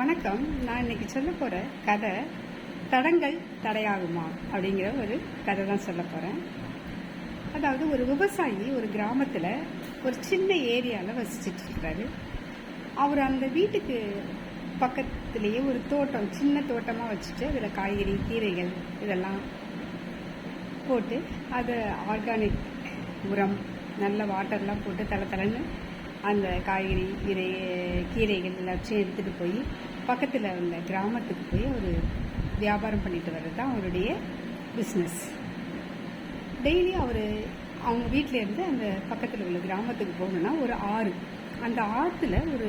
வணக்கம். நான் இன்னைக்கு சொல்ல போற கதை தடங்கள் தடையாகுமா அப்படிங்கிற ஒரு கதை தான் சொல்ல போறேன். அதாவது ஒரு விவசாயி ஒரு கிராமத்துல ஒரு சின்ன ஏரியால வசிச்சுட்டு இருக்காரு. அவர் அந்த வீட்டுக்கு பக்கத்துலேயே ஒரு தோட்டம் சின்ன தோட்டமா வச்சுட்டு அதில் காய்கறி கீரைகள் இதெல்லாம் போட்டு அதை ஆர்கானிக் உரம் நல்ல வாட்டர்லாம் போட்டு தலை தலைன்னு அந்த காய்கறி கீரை கீரைகள் எல்லாத்தையும் எடுத்துகிட்டு போய் பக்கத்தில் உள்ள கிராமத்துக்கு போய் அவர் வியாபாரம் பண்ணிட்டு வர்றது தான் அவருடைய பிஸ்னஸ் டெய்லி அவர் அவங்க வீட்டில் இருந்து அந்த பக்கத்தில் உள்ள கிராமத்துக்கு போகணுன்னா ஒரு ஆறு. அந்த ஆற்றுல ஒரு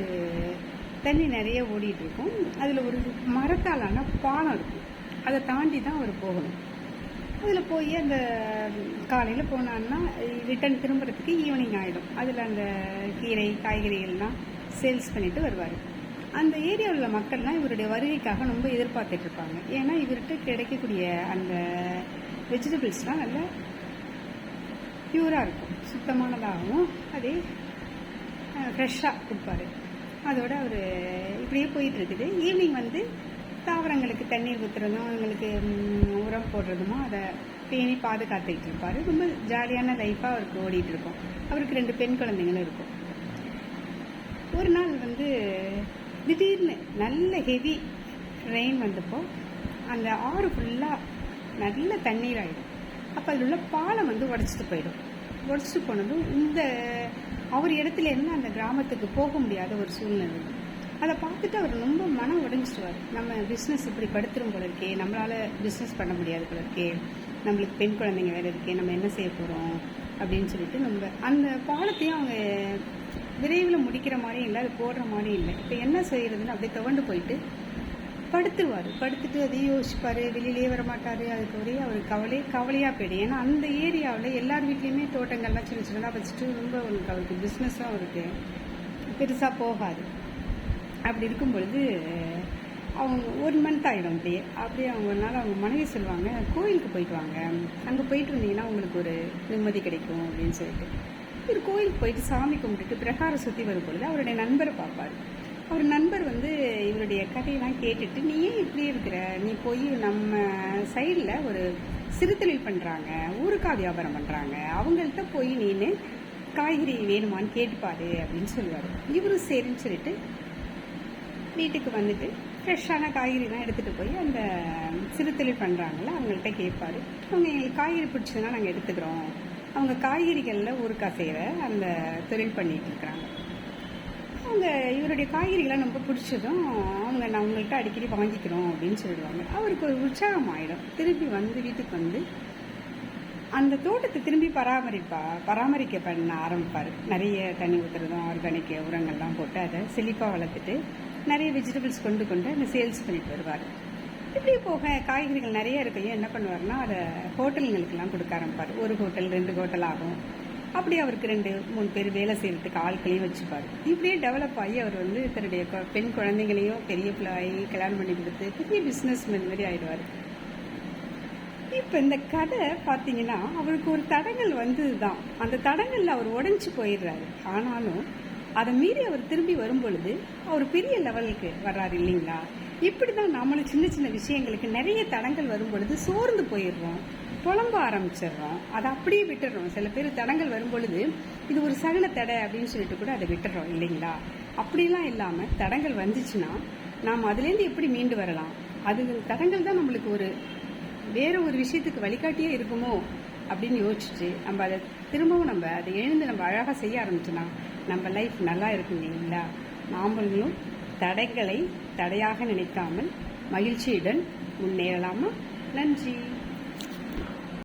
தண்ணி நிறைய ஓடிட்டு இருக்கும். அதில் ஒரு மரத்தாலான பாலம் இருக்கும். அதை தாண்டி தான் அவர் போகணும். அதில் போய் அந்த காலையில் போனான்னா ரிட்டர்ன் திரும்புறதுக்கு ஈவினிங் ஆகிடும் அதில் அந்த கீரை காய்கறிகள்லாம் சேல்ஸ் பண்ணிட்டு வருவார். அந்த ஏரியாவில் உள்ள மக்கள்லாம் இவருடைய வருகைக்காக ரொம்ப எதிர்பார்த்துட்டு இருப்பாங்க. ஏன்னா இவர்கிட்ட கிடைக்கக்கூடிய அந்த வெஜிடபிள்ஸ்லாம் நல்ல பியூராக இருக்கும். சுத்தமானதாகவும் அதே ஃப்ரெஷ்ஷாக கொடுப்பாரு. அதோட அவர் இப்படியே போயிட்டுருக்குது. ஈவினிங் வந்து தாவரங்களுக்கு தண்ணீர் ஊற்றுறதும் அவங்களுக்கு உரம் போடுறதுமோ அதை பேணி பாதுகாத்துக்கிட்டு இருப்பார். ரொம்ப ஜாலியான லைஃப்பாக அவருக்கு ஓடிட்டு இருக்கும் அவருக்கு ரெண்டு பெண் குழந்தைங்களும் இருக்கும். ஒரு நாள் வந்து திடீர்னு நல்ல ஹெவி ரெயின் வந்தப்போ அந்த ஆறு ஃபுல்லாக நல்ல தண்ணீர் ஆகிடும் அப்போ அதில் உள்ள பாலம் வந்து உடச்சிட்டு போயிடும். உடச்சிட்டு போனதும் இந்த அவர் இடத்துல இருந்து அந்த கிராமத்துக்கு போக முடியாத ஒரு சூழ்நிலை. அதை பார்த்துட்டு அவர் ரொம்ப மனம் உடஞ்சிடுவார். நம்ம பிஸ்னஸ் இப்படி படுத்துரும் போல இருக்கே நம்மளால் பிஸ்னஸ் பண்ண முடியாது போல இருக்கே நம்மளுக்கு பெண் குழந்தைங்க வேற இருக்கே நம்ம என்ன செய்ய போகிறோம் அப்படின்னு சொல்லிட்டு நம்ம அந்த பாலத்தையும் அவங்க விரைவில் முடிக்கிற மாதிரி இல்லை அது போடுற மாதிரி இல்லை. இப்போ என்ன செய்கிறதுன்னு அப்படியே துவண்டு போயிட்டு படுத்துருவார். படுத்துட்டு அதையும் யோசிப்பார் வெளியிலே வர மாட்டார் அதுக்கு ஒரே அவர் கவலை கவலையாக போயிடும். ஏன்னா அந்த ஏரியாவில் எல்லார் வீட்லேயுமே தோட்டங்கள்லாம் சின்ன சின்னதாக வச்சுட்டு ரொம்ப அவருக்கு அவருக்கு பிஸ்னஸும் அவருக்கு பெருசாக போகாது. அப்படி இருக்கும் பொழுது அவங்க ஒரு மந்த் ஆகிடும் அப்படியே. அப்படியே அவங்க ஒரு நாள் அவங்க மனைவி சொல்லுவாங்க கோயிலுக்கு போயிட்டு வாங்க. அங்கே போயிட்டு வந்தீங்கன்னா உங்களுக்கு ஒரு நிம்மதி கிடைக்கும். அப்படின்னு சொல்லிட்டு. இவர் கோயிலுக்கு போயிட்டு சாமி கும்பிட்டுட்டு பிரகாரம் சுற்றி வரும் பொழுது அவருடைய நண்பரை பார்ப்பார். அவர் நண்பர் வந்து இவருடைய கதையெல்லாம் கேட்டுட்டு நீ ஏன் இப்படி இருக்கிற? நீ போய் நம்ம சைடில் ஒரு சிறுத்தொழில் பண்ணுறாங்க ஊருக்கா வியாபாரம் பண்ணுறாங்க அவங்கள்ட்ட போய் நீனு காய்கறி வேணுமான்னு கேட்டுப்பாரு அப்படின்னு சொல்லுவார். இவரும் சரின்னு சொல்லிட்டு வீட்டுக்கு வந்துட்டு ஃப்ரெஷ்ஷான காய்கறிலாம் எடுத்துகிட்டு போய் அந்த சிறுத்தொழில் பண்ணுறாங்கள அவங்கள்ட்ட கேட்பாரு. அவங்க எங்களுக்கு காய்கறி பிடிச்சதுன்னா நாங்கள் எடுத்துக்கிறோம். அவங்க காய்கறிகளில் ஊறுகாய் செய்கிற அந்த தொழில் பண்ணிட்டு இருக்கிறாங்க அவங்க இவருடைய காய்கறிகள்லாம் ரொம்ப பிடிச்சதும் அவங்க நான் உங்கள்கிட்ட அடிக்கடி வாங்கிக்கிறோம் அப்படின்னு சொல்லிடுவாங்க அவருக்கு ஒரு உற்சாகம் ஆகிடும் திருப்பி வந்து வீட்டுக்கு வந்து அந்த தோட்டத்தை திரும்பி பராமரிப்பா பராமரிக்க பண்ண ஆரம்பிப்பார். நிறைய தண்ணி ஊற்றுறதும் ஆர்கானிக் உரங்கள்லாம் போட்டு அதை செழிப்பாக வளர்த்துட்டு நிறைய வெஜிடபிள்ஸ் கொண்டு கொண்டு அந்த சேல்ஸ் பண்ணிட்டு வருவார். இப்படி போக காய்கறிகள் நிறைய இருக்கையும் என்ன பண்ணுவார்னா அதை ஹோட்டலுங்களுக்கெல்லாம் கொடுக்க ஆரம்பிப்பார். ஒரு ஹோட்டல் ரெண்டு ஹோட்டல் ஆகும். அப்படி அவருக்கு ரெண்டு மூணு பேர் வேலை செய்யறதுக்கு ஆட்களையும் வச்சுப்பார். இப்படியே டெவலப் ஆகி அவர் வந்து தன்னுடைய பெண் குழந்தைங்களையும் பெரிய பிள்ளை ஆகி கல்யாணம் பண்ணி கொடுத்து பெரிய பிஸ்னஸ் மேன் மாதிரி ஆயிடுவார். இப்போ இந்த கதை பார்த்தீங்கன்னா அவருக்கு ஒரு தடங்கள் வந்தது தான் அந்த தடங்கள்ல அவர் உடஞ்சி போயிடுறாரு. ஆனாலும் அதை மீறி அவர் திரும்பி வரும் பொழுது அவர் பெரிய லெவலுக்கு வர்றாரு இல்லைங்களா? இப்படி தான் நம்மளும் சின்ன சின்ன விஷயங்களுக்கு நிறைய தடங்கள் வரும் பொழுது சோர்ந்து போயிடுறோம். புலம்ப ஆரம்பிச்சிடுறோம். அதை அப்படியே விட்டுடுறோம். சில பேர் தடங்கள் வரும் பொழுது இது ஒரு சகல தடை அப்படின்னு சொல்லிட்டு கூட அதை விட்டுறோம் இல்லைங்களா? அப்படிலாம் இல்லாமல் தடங்கள் வந்துச்சுன்னா நாம் அதுலேருந்து எப்படி மீண்டு வரலாம்? அது தடங்கள் தான் நம்மளுக்கு ஒரு வேற ஒரு விஷயத்துக்கு வழிகாட்டியே இருக்குமோ அப்படின்னு யோசிச்சுட்டு நம்ம அதை திரும்பவும் நம்ம அதை எழுந்து நம்ம அழகாக செய்ய ஆரம்பிச்சோன்னா நம்ம லைஃப் நல்லா இருக்கும் இல்லைங்களா? நாமளும் தடைகளை தடையாக நினைக்காமல் மகிழ்ச்சியுடன் முன்னேறலாமா? நன்றி.